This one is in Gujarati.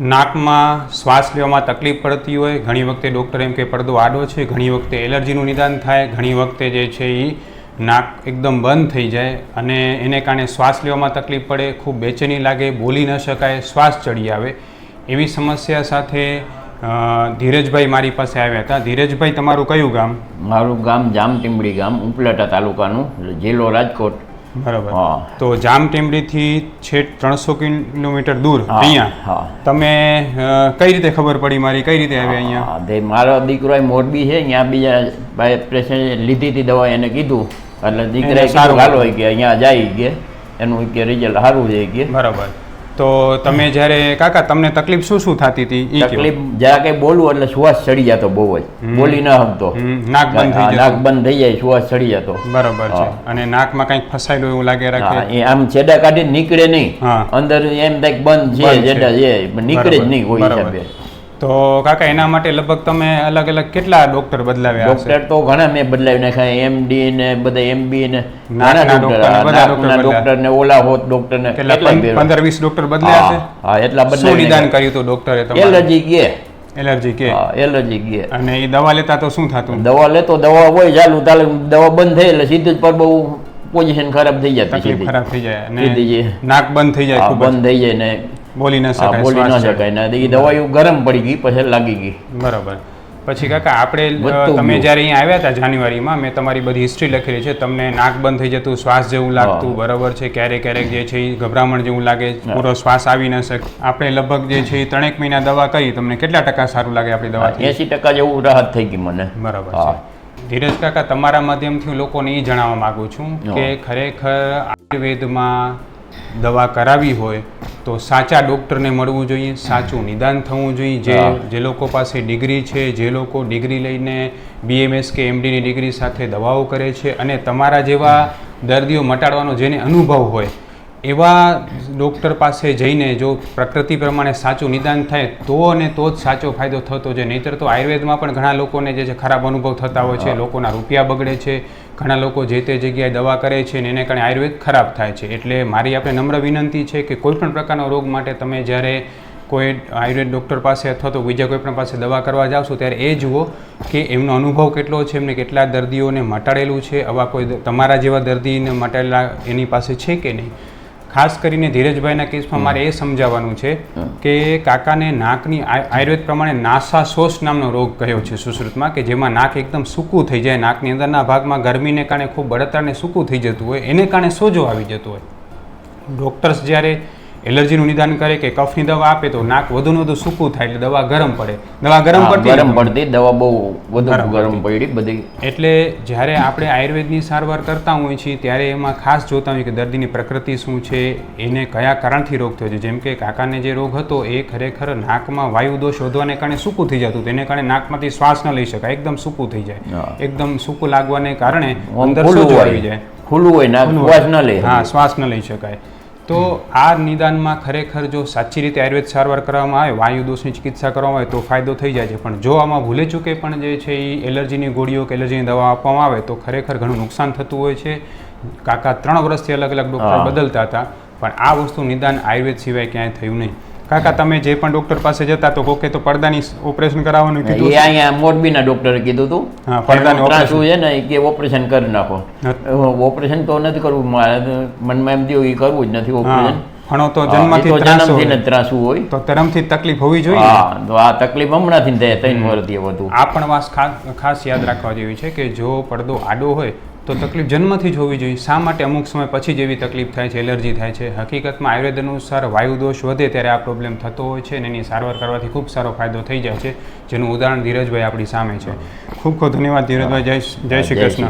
નાકમાં શ્વાસ લેવામાં તકલીફ પડતી હોય, ઘણી વખતે ડૉક્ટર એમ કે પડદો આડો છે, ઘણી વખતે એલર્જીનું નિદાન થાય, ઘણી વખતે જે છે એ નાક એકદમ બંધ થઈ જાય અને એને કારણે શ્વાસ લેવામાં તકલીફ પડે, ખૂબ બેચેની લાગે, બોલી ન શકાય, શ્વાસ ચડી આવે. એવી સમસ્યા સાથે ધીરજભાઈ મારી પાસે આવ્યા હતા. ધીરજભાઈ, તમારું કયું ગામ? મારું ગામ જામટીંબડી ગામ, ઉપલેટા તાલુકાનું, જિલ્લો રાજકોટ. બરાબર. હા. તો જામટેમડીથી છેક ત્રણસો કિલોમીટર દૂર અહીંયા. હા. તમે કઈ રીતે ખબર પડી મારી? કઈ રીતે આવ્યા અહીંયા? મારો દીકરો મોરબી છે અહીંયા બીજા ભાઈ પેશન્ટ લીધી હતી દવા એને કીધું. એટલે દીકરાએ એને સારું હાલો કે અહીંયા જાય કે. એનું કે રિઝલ્ટ સારું છે કે. બરાબર. તો તમે જ્યારે કાકા તમને તકલીફ શું શું થતી હતી? તકલીફ જરા કઈ બોલવું એટલે શ્વાસ ચડી જતો બહુ જ. બોલી ન હમતો. નાક બંધ થઈ નાક બંધ થઈ જાય શ્વાસ ચડી જતો. બરાબર છે. અને નાકમાં કંઈક ફસાયેલું એવું લાગે રાખે? આમ છેડા કાઢી નીકળે નહીં. અંદર એમ થાય કે બંધ છે બંધ છે. છેડા છે. નીકળે જ નહીં કોઈ હિસાબે. તો કાકા એના માટે લગભગ તમે અલગ અલગ કેટલા ડોક્ટર બદલાવ્યા ડોક્ટર તો ઘણા મેં બદલાવી નાખ્યા. એમડી ને બધા એમબી ને નાના ડોક્ટર ને ઓલા હોત ડોક્ટર ને. પંદર વીસ ડોક્ટર બદલ્યા છે હા એટલા શું નિદાન કર્યું હતું ડોક્ટરે એલર્જી કે. એલર્જી કે. એલર્જી કે. અને એ દવા લેતા તો શું થતું? દવા લેતો દવા હોય ચાલુ તાલે દવા બંધ થઈ એટલે સીધું જ પર બહુ પોઝિશન ખરાબ થઈ જાય તકલીફ ખરાબ થઈ જાય નાક બંધ થઈ જાય બંધ થઈ જાય ને બોલી ન શકાય બોલી ન શકાય. ને એ દવા ગરમ પડી ગઈ પછી લાગી ગઈ. બરાબર. પછી કાકા આપણે તમે. જ્યારે અહીંયા આવ્યા હતા જાન્યુઆરીમાં મેં તમારી બધી હિસ્ટ્રી લખેલી છે તમને નાક બંધ થઈ જતું શ્વાસ જેવું લાગતું. બરાબર છે ક્યારેક ક્યારેક જે છે એ ગભરામણ જેવું લાગે પૂરો શ્વાસ આવી ન શકે. આપણે લગભગ જે છે એ ત્રણેક મહિના દવા કરી તમને કેટલા ટકા સારું લાગે આપણી દવા એસી ટકા જેવું રાહત થઈ ગઈ મને. બરાબર છે. ધીરજ કાકા તમારા માધ્યમથી હું લોકોને એ જણાવવા માગું છું કે ખરેખર આયુર્વેદમાં દવા કરાવી હોય તો સાચા ડૉક્ટરને મળવું જોઈએ સાચું નિદાન થવું જોઈએ. જે જે લોકો પાસે ડિગ્રી છે જે લોકો ડિગ્રી લઈને બીએમએસ કે એમડીની ડિગ્રી સાથે દવાઓ કરે છે અને તમારા જેવા દર્દીઓ મટાડવાનો જેને અનુભવ હોય એવા ડૉક્ટર પાસે જઈને જો પ્રકૃતિ પ્રમાણે સાચું નિદાન થાય તો અને તો જ સાચો ફાયદો થતો છે. નહીંતર તો આયુર્વેદમાં પણ ઘણા લોકોને જે છે ખરાબ અનુભવ થતા હોય છે લોકોના રૂપિયા બગડે છે ઘણા લોકો જે તે જગ્યાએ દવા કરે છે ને એને કારણે આયુર્વેદ ખરાબ થાય છે. એટલે મારી આપણે નમ્ર વિનંતી છે કે કોઈ પણ પ્રકારનો રોગ માટે તમે જ્યારે કોઈ આયુર્વેદ ડૉક્ટર પાસે અથવા તો બીજા કોઈ પણ પાસે દવા કરવા જાવશો ત્યારે એ જુઓ કે એમનો અનુભવ કેટલો છે એમને કેટલા દર્દીઓને મટાડેલું છે આવા કોઈ તમારા જેવા દર્દીને મટાડેલા એની પાસે છે કે નહીં? ખાસ કરીને ધીરજભાઈના કેસમાં મારે એ સમજાવવાનું છે કે કાકાને નાકની આય- આયુર્વેદ પ્રમાણે નાસાશોષ નામનો રોગ કહ્યો છે સુશ્રુતમાં કે જેમાં નાક એકદમ સૂકું થઈ જાય નાકની અંદરના ભાગમાં ગરમીને કારણે ખૂબ બળતરને સૂકું થઈ જતું હોય એને કારણે સોજો આવી જતો હોય. ડૉક્ટર્સ જ્યારે એલર્જીનું નિદાન કરે કે કફની દવા આપે તો નાક વધુને વધુ સૂકું થાય એટલે દવા ગરમ પડે. દવા ગરમ પડતી ગરમ પડતી દવા બહુ વધુ ગરમ પડી બધી. એટલે જ્યારે આપણે આયુર્વેદની સારવાર કરતા હોઈએ છીએ ત્યારે એમાં ખાસ જોતા હોઈએ કે દર્દીની પ્રકૃતિ શું છે એને કયા કારણથી રોગ થયો છે. જેમ કે કાકાને જે રોગ હતો એ ખરેખર નાકમાં વાયુ દોષ વધવાને કારણે સૂકું થઈ જતું તેને કારણે નાકમાંથી શ્વાસ ન લઈ શકાય. એકદમ સૂકું થઈ જાય. એકદમ સૂકું લાગવાને કારણે અંદર ખુલ્લું સોજો હોય. આવી જાય? ખુલ્લું હોય નાક શ્વાસ ન લે. હા શ્વાસ ન લઈ શકાય. તો આ નિદાનમાં ખરેખર જો સાચી રીતે આયુર્વેદ સારવાર કરવામાં આવે વાયુ દોષની ચિકિત્સા કરવામાં આવે તો ફાયદો થઈ જાય છે. પણ જો આમાં ભૂલે ચૂકે પણ જે છે એ એલર્જીની ગોળીઓ કે એલર્જીની દવા આપવામાં આવે તો ખરેખર ઘણું નુકસાન થતું હોય છે. કાકા ત્રણ વર્ષથી અલગ અલગ ડૉક્ટર બદલતા હતા પણ આ વસ્તુ નિદાન આયુર્વેદ સિવાય ક્યાંય થયું નહીં. કાકા તમે જે પણ ડોક્ટર પાસે જતા તો કોકે તો પડદાની ઓપરેશન કરાવવાનું કીધું એ અહીંયા મોરબીના ડોક્ટરે કીધું હતું. હા, પડદાની ઓપરેશન છે ને કે ઓપરેશન કરી નાખો. ઓપરેશન તો નથી કરવું મારે મનમાં એમ થયું એ કરવું જ નથી ઓપરેશન ઘણો તો જન્મથી જન્મથી. ત્રાસું હોય. તો ધર્મથી જ તકલીફ હોવી જોઈએ. હા તો આ તકલીફ હમણાંથી થાય ત્રણ વર્ષથી વધુ આ પણ વાત ખાસ યાદ રાખવા જેવી છે કે જો પડદો આડો હોય તો તકલીફ જન્મથી જ હોવી જોઈએ. શા માટે અમુક સમય પછી જેવી તકલીફ થાય છે એલર્જી થાય છે? હકીકતમાં આયુર્વેદ અનુસાર વાયુ દોષ વધે ત્યારે આ પ્રોબ્લેમ થતો હોય છે અને એની સારવાર કરવાથી ખૂબ સારો ફાયદો થઈ જાય છે. જેનું ઉદાહરણ ધીરજભાઈ આપણી સામે છે. ખૂબ ખૂબ ધન્યવાદ ધીરજભાઈ. જય જય શ્રી કૃષ્ણ.